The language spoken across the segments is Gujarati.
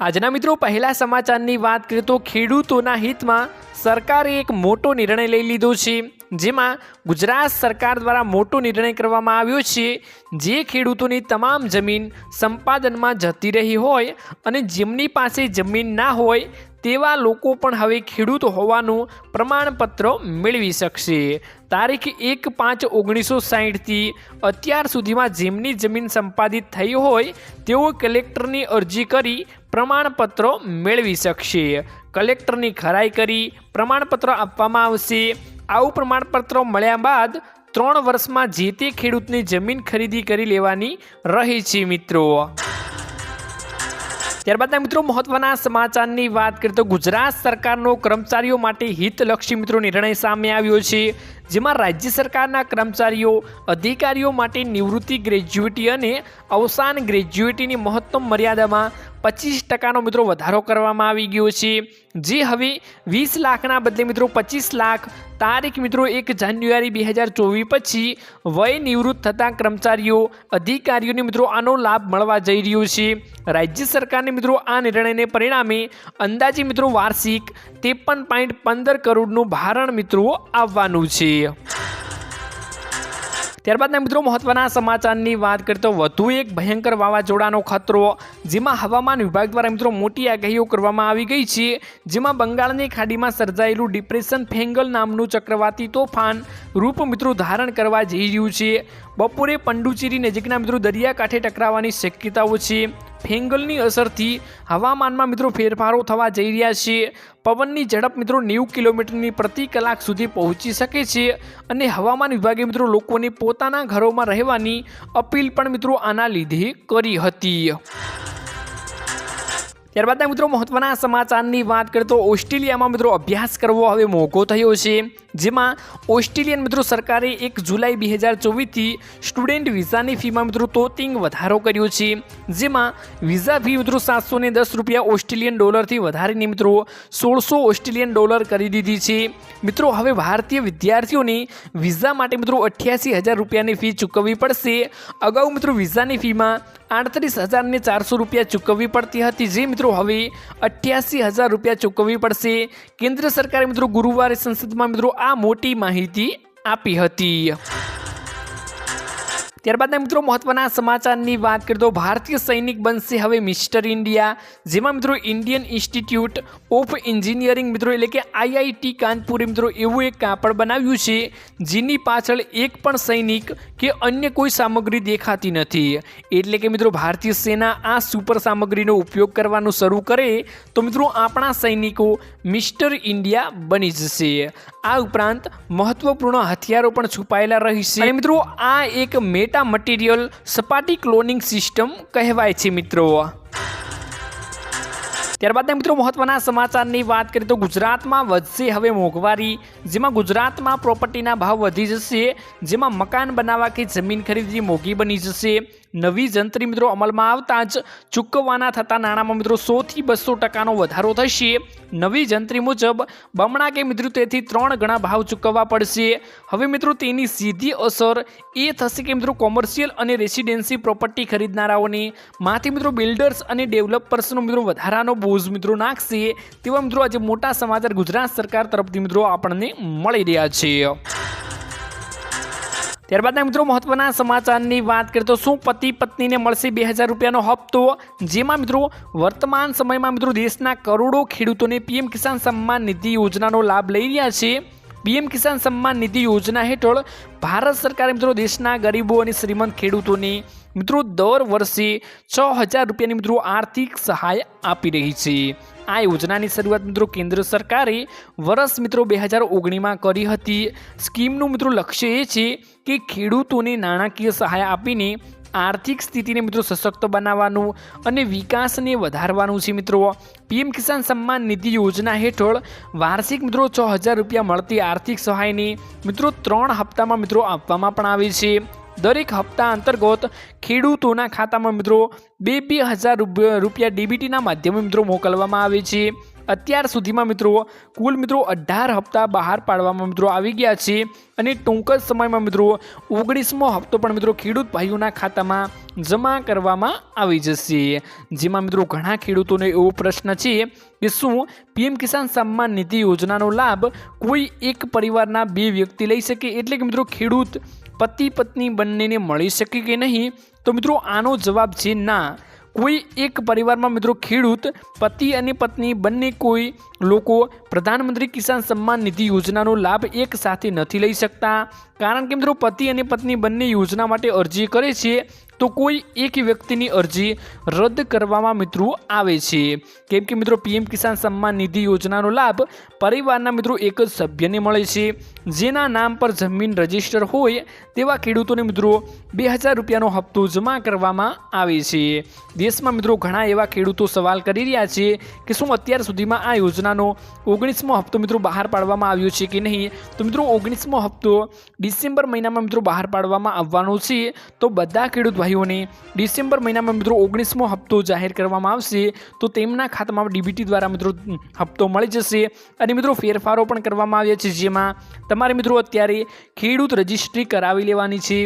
આજના મિત્રો, પહેલા સમાચારની વાત કરીએ તો ખેડૂતોના હિતમાં સરકારે એક મોટો નિર્ણય લઈ લીધો છે. જેમાં ગુજરાત સરકાર દ્વારા મોટો નિર્ણય કરવામાં આવ્યો છે જે ખેડૂતોની તમામ જમીન સંપાદનમાં જતી રહી હોય અને જેમની પાસે જમીન ના હોય તેવા લોકો પણ હવે ખેડૂત હોવાનું પ્રમાણપત્ર મેળવી શકશે. તારીખ એક પાંચ ઓગણીસો સાહીઠથી અત્યાર સુધીમાં જેમની જમીન સંપાદિત થઈ હોય તેઓ કલેક્ટરની અરજી કરી પ્રમાણપત્ર મેળવી શકશે. કલેક્ટરની ખરાઈ કરી પ્રમાણપત્ર આપવામાં આવશે. આવું પ્રમાણપત્ર મળ્યા બાદ ત્રણ વર્ષમાં જે તે ખેડૂતની જમીન ખરીદી કરી લેવાની રહી છે મિત્રો. ત્યારબાદના મિત્રો મહત્વના સમાચારની વાત કરીએ તો ગુજરાત સરકારનો કર્મચારીઓ માટે હિતલક્ષી મિત્રો નિર્ણય સામે આવ્યો છે. જેમાં રાજ્ય સરકારના કર્મચારીઓ, અધિકારીઓ માટે નિવૃત્તિ ગ્રેજ્યુએટી અને અવસાન ગ્રેજ્યુએટીની મહત્તમ મર્યાદામાં પચીસ ટકાનો મિત્રો વધારો કરવામાં આવી ગયો છે. જે હવે વીસ લાખના બદલે મિત્રો પચીસ લાખ તારીખ મિત્રો એક જાન્યુઆરી બે હજાર ચોવીસ પછી વય નિવૃત્ત થતા કર્મચારીઓ, અધિકારીઓને મિત્રો આનો લાભ મળવા જઈ રહ્યો છે. રાજ્ય સરકારને મિત્રો આ નિર્ણયને પરિણામે અંદાજે મિત્રો વાર્ષિક ત્રેપન પોઈન્ટ પંદર કરોડનું ભારણ મિત્રો આવવાનું છે. ત્યારબાદના મિત્રો મહત્વના સમાચારની વાત કરીએ તો વધુ એક ભયંકર વાવાઝોડાનો ખતરો જેમાં હવામાન વિભાગ દ્વારા મિત્રો મોટી આગાહીઓ કરવામાં આવી ગઈ છે. જેમાં બંગાળની ખાડીમાં સર્જાયેલું ડિપ્રેશન ફેંગલ નામનું ચક્રવાતી તોફાન રૂપ મિત્રો ધારણ કરવા જઈ રહ્યું છે. બપોરે પંડુચેરી નજીકના મિત્રો દરિયાકાંઠે ટકરાવવાની શક્યતાઓ છે. ફેંગલની અસરથી હવામાનમાં મિત્રો ફેરફારો થવા જઈ રહ્યા છે. પવનની ઝડપ મિત્રો નેવું કિલોમીટરની પ્રતિ કલાક સુધી પહોંચી શકે છે અને હવામાન વિભાગે મિત્રો લોકોને પોતાના ઘરોમાં રહેવાની અપીલ પણ મિત્રો આના લીધે કરી હતી. ત્યારબાદના મિત્રો મહત્વના સમાચારની વાત કરીએ તો ઓસ્ટ્રેલિયામાં મિત્રો અભ્યાસ કરવો હવે મોકો થયો છે, જેમાં ઓસ્ટ્રેલિયન મિત્રો સરકારે એક જુલાઈ બે હજાર ચોવીસથી સ્ટુડન્ટ વિઝાની ફીમાં મિત્રો તોતિંગ વધારો કર્યો છે, જેમાં વિઝા ફી મિત્રો સાતસો દસ રૂપિયા ઓસ્ટ્રેલિયન ડોલરથી વધારીને મિત્રો સોળસો ઓસ્ટ્રેલિયન ડોલર કરી દીધી છે. મિત્રો હવે ભારતીય વિદ્યાર્થીઓને વિઝા માટે મિત્રો અઠ્યાસી હજાર રૂપિયાની ફી ચૂકવવી પડશે. અગાઉ મિત્રો વિઝાની ફીમાં આડત્રીસ હજારની ચારસો રૂપિયા ચૂકવવી પડતી હતી. જે મિત્રો, હવે અઠ્યાસી હજાર રૂપિયા ચૂકવવી પડશે. કેન્દ્ર સરકારે મિત્રો ગુરુવારે સંસદમાં મિત્રો આ મોટી માહિતી આપી હતી. ત્યારબાદના મિત્રો મહત્વના સમાચારની વાત કરીએ તો ભારતીય સૈનિક બનશે હવે મિસ્ટર ઇન્ડિયા. જેમાં મિત્રો ઇન્ડિયન ઇન્સ્ટિટ્યૂટ ઓફ એન્જિનિયરિંગ મિત્રો એટલે કે આઈઆઈટી કાનપુરે મિત્રો એવું એક કાપડ બનાવ્યું છે, જેની પાછળ એક પણ સૈનિક કે અન્ય કોઈ સામગ્રી દેખાતી નથી. એટલે કે મિત્રો ભારતીય સેના આ સુપર સામગ્રીનો ઉપયોગ કરવાનું શરૂ કરે, તો મિત્રો આપણા સૈનિકો મિસ્ટર ઇન્ડિયા બની જશે. આ ઉપરાંત મહત્વપૂર્ણ હથિયારો પણ છુપાયેલા રહેશે. મિત્રો, આ એક મેટા મટીરિયલ સપાટી ક્લોનિંગ સિસ્ટમ કહેવાય છે મિત્રો. ત્યારબાદ મિત્રો મહત્વના સમાચારની વાત કરીએ તો ગુજરાતમાં વધશે હવે મોંઘવારી, જેમાં ગુજરાતમાં પ્રોપર્ટીના ભાવ વધી જશે, જેમાં મકાન બનાવવા કે જમીન ખરીદી મોંઘી બની જશે. નવી જંત્રી મિત્રો અમલમાં આવતા જ ચૂકવવાના થતા નાણાંમાં મિત્રો સોથી બસો ટકાનો વધારો થશે. નવી જંત્રી મુજબ બમણા કે મિત્રો તેથી ત્રણ ગણા ભાવ ચૂકવવા પડશે. હવે મિત્રો તેની સીધી અસર એ થશે કે મિત્રો કોમર્શિયલ અને રેસિડેન્સી પ્રોપર્ટી ખરીદનારાઓની. માથી મિત્રો બિલ્ડર્સ અને ડેવલપર્સનો મિત્રો વધારાનો બોજ મિત્રો નાખશે તેવા મિત્રો આજે મોટા સમાચાર ગુજરાત સરકાર તરફથી મિત્રો આપણને મળી રહ્યા છે. ત્યારબાદના મિત્રો મહત્વના સમાચારની વાત કરીએ તો શું પતિ પત્નીને મળશે બે હજાર રૂપિયાનો હપ્તો? જેમાં મિત્રો વર્તમાન સમયમાં મિત્રો દેશના કરોડો ખેડૂતોને પીએમ કિસાન સન્માન નિધિ યોજનાનો લાભ લઈ રહ્યા છે. પીએમ કિસાન સન્માન નિધિ યોજના હેઠળ ભારત સરકારે મિત્રો દેશના ગરીબો અને શ્રીમંત ખેડૂતોની મિત્રો દર વર્ષે છ હજાર રૂપિયાની મિત્રો આર્થિક સહાય આપી રહી છે. આ યોજનાની શરૂઆત મિત્રો કેન્દ્ર સરકારે વર્ષ મિત્રો બે હજાર ઓગણીમાં કરી હતી. સ્કીમનું મિત્રો લક્ષ્ય એ છે કે ખેડૂતોને નાણાકીય સહાય આપીને આર્થિક સ્થિતિને મિત્રો સશક્ત બનાવવાનું અને વિકાસને વધારવાનું છે મિત્રો. પીએમ કિસાન સન્માન નિધિ યોજના હેઠળ વાર્ષિક મિત્રો છ હજાર રૂપિયા મળતી આર્થિક સહાયની મિત્રો ત્રણ હપ્તામાં મિત્રો આપવામાં પણ આવે છે. દરેક હપ્તા અંતર્ગત ખેડૂતોના ખાતામાં મિત્રો બે બે હજાર રૂપિયા ડીબીટીના માધ્યમે મિત્રો મોકલવામાં આવે છે. અત્યાર સુધીમાં મિત્રો, કુલ મિત્રો અઢાર હપ્તા બહાર પાડવામાં મિત્રો આવી ગયા છે. અને ટૂંક જ સમયમાં મિત્રો, ઓગણીસમો હપ્તો પણ મિત્રો ખેડૂત ભાઈઓના ખાતામાં જમા કરવામાં આવી જશે. જેમાં મિત્રો ઘણા ખેડૂતોને એવો પ્રશ્ન છે કે શું પીએમ કિસાન સન્માન નિધિ યોજનાનો લાભ કોઈ એક પરિવારના બે વ્યક્તિ લઈ શકે? એટલે કે મિત્રો ખેડૂત પતિ પત્ની બંનેને મળી શકે કે નહીં? તો મિત્રો આનો જવાબ છે ના. કોઈ એક પરિવારમાં મિત્રો ખેડૂત, પતિ અને પત્ની બંને કોઈ લોકો પ્રધાનમંત્રી કિસાન સન્માન નિધિ યોજનાનો લાભ એક સાથે નથી લઈ શકતા. કારણ કે મિત્રો પતિ અને પત્ની બંને યોજના માટે અરજી કરે છે. તો કોઈ એક વ્યક્તિની અરજી રદ કરવામાં મિત્રો આવે છે. કેમ કે મિત્રો પીએમ કિસાન સન્માન નિધિ યોજનાનો લાભ પરિવારના મિત્રો એક જ સભ્યને મળે છે. જેના નામ પર જમીન રજિસ્ટર હોય તેવા ખેડૂતોને મિત્રો બે હજાર રૂપિયાનો હપ્તો જમા કરવામાં આવે છે. દેશમાં મિત્રો ઘણા એવા ખેડૂતો સવાલ કરી રહ્યા છે કે શું અત્યાર સુધીમાં આ યોજનાનો ઓગણીસમો હપ્તો મિત્રો બહાર પાડવામાં આવ્યો છે કે નહીં? તો મિત્રો ઓગણીસમો હપ્તો ડિસેમ્બર મહિનામાં મિત્રો બહાર પાડવામાં આવવાનો છે. તો બધા ખેડૂત ભાઈઓને ડિસેમ્બર મહિનામાં મિત્રો ઓગણીસમો હપ્તો જાહેર કરવામાં આવશે. તો તેમના ખાતામાં ડીબીટી દ્વારા મિત્રો હપ્તો મળી જશે. અને મિત્રો ફેરફારો પણ કરવામાં આવ્યા છે, જેમાં તમારે મિત્રો અત્યારે ખેડૂત રજિસ્ટ્રી કરાવી લેવાની છે.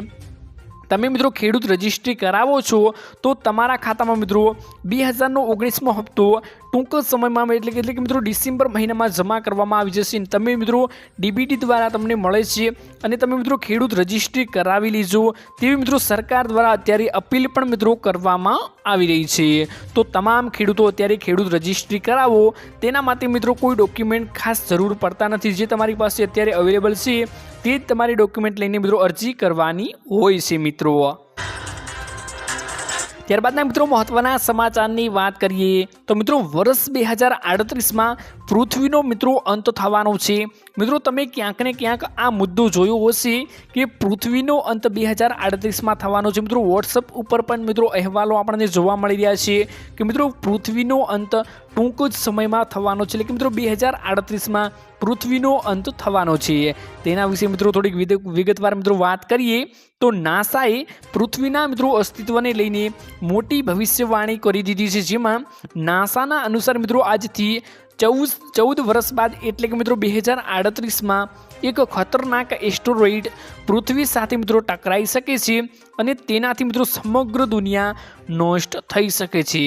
તમે મિત્રો ખેડૂત રજિસ્ટ્રી કરાવો છો, તો તમારા ખાતામાં મિત્રો બે હજારનો ઓગણીસમો હપ્તો ટૂંક જ સમયમાં એટલે કે એટલે કે મિત્રો ડિસેમ્બર મહિનામાં જમા કરવામાં આવી જશે અને તમે મિત્રો ડીબીટી દ્વારા તમને મળે છે અને તમે મિત્રો ખેડૂત રજિસ્ટ્રી કરાવી લીજો તેવી મિત્રો સરકાર દ્વારા અત્યારે અપીલ પણ મિત્રો કરવામાં આવી રહી છે. તો તમામ ખેડૂતો અત્યારે ખેડૂત રજિસ્ટ્રી કરાવો તેના માટે મિત્રો કોઈ ડોક્યુમેન્ટ ખાસ જરૂર પડતા નથી. જે તમારી પાસે અત્યારે અવેલેબલ છે તે જ તમારી ડોક્યુમેન્ટ લઈને મિત્રો અરજી કરવાની હોય છે મિત્રો. ત્યારબાદના મિત્રો મહત્વના સમાચારની વાત કરીએ તો મિત્રો વર્ષ બે હજાર આડત્રીસમાં પૃથ્વીનો મિત્રો અંત થવાનો છે. મિત્રો તમે ક્યાંક ને ક્યાંક આ મુદ્દો જોયો હશે કે પૃથ્વીનો અંત બે હજાર આડત્રીસમાં થવાનો છે. મિત્રો વોટ્સઅપ ઉપર પણ મિત્રો અહેવાલો આપણને જોવા મળી રહ્યા છે કે મિત્રો પૃથ્વીનો અંત ટૂંક જ સમયમાં થવાનો છે. એટલે કે મિત્રો, બે હજાર આડત્રીસમાં પૃથ્વીનો અંત થવાનો છે. તેના વિશે મિત્રો થોડીક વિગતવાર મિત્રો વાત કરીએ, તો નાસાએ પૃથ્વીના મિત્રો અસ્તિત્વને લઈને મોટી ભવિષ્યવાણી કરી દીધી છે. જેમાં નાસાના અનુસાર મિત્રો આજથી ચૌદ ચૌદ વર્ષ બાદ એટલે કે મિત્રો બે હજાર આડત્રીસમાં એક ખતરનાક એસ્ટોરોઇડ પૃથ્વી સાથે મિત્રો ટકરાઈ શકે છે અને તેનાથી મિત્રો સમગ્ર દુનિયા નષ્ટ થઈ શકે છે.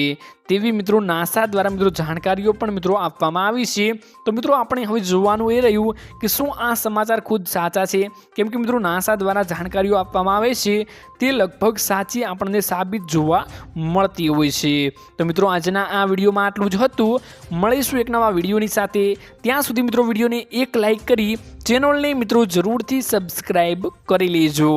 તેવી મિત્રો નાસા દ્વારા મિત્રો જાણકારીઓ પણ મિત્રો આપવામાં આવી છે. તો મિત્રો આપણે હવે જોવાનું એ રહ્યું કે શું આ સમાચાર ખુદ સાચા છે? કેમ કે મિત્રો નાસા દ્વારા જાણકારીઓ આપવામાં આવે છે. તે લગભગ સાચી આપણને સાબિત જોવા મળતી હોય છે. તો મિત્રો આજના આ વિડીયોમાં આટલું જ હતું. મળીશું એક નવા વિડીયોની સાથે. ત્યાં સુધી મિત્રો વિડીયોને એક લાઈક કરી ચેનલને મિત્રો જરૂરથી સબસ્ક્રાઈબ કરી લેજો.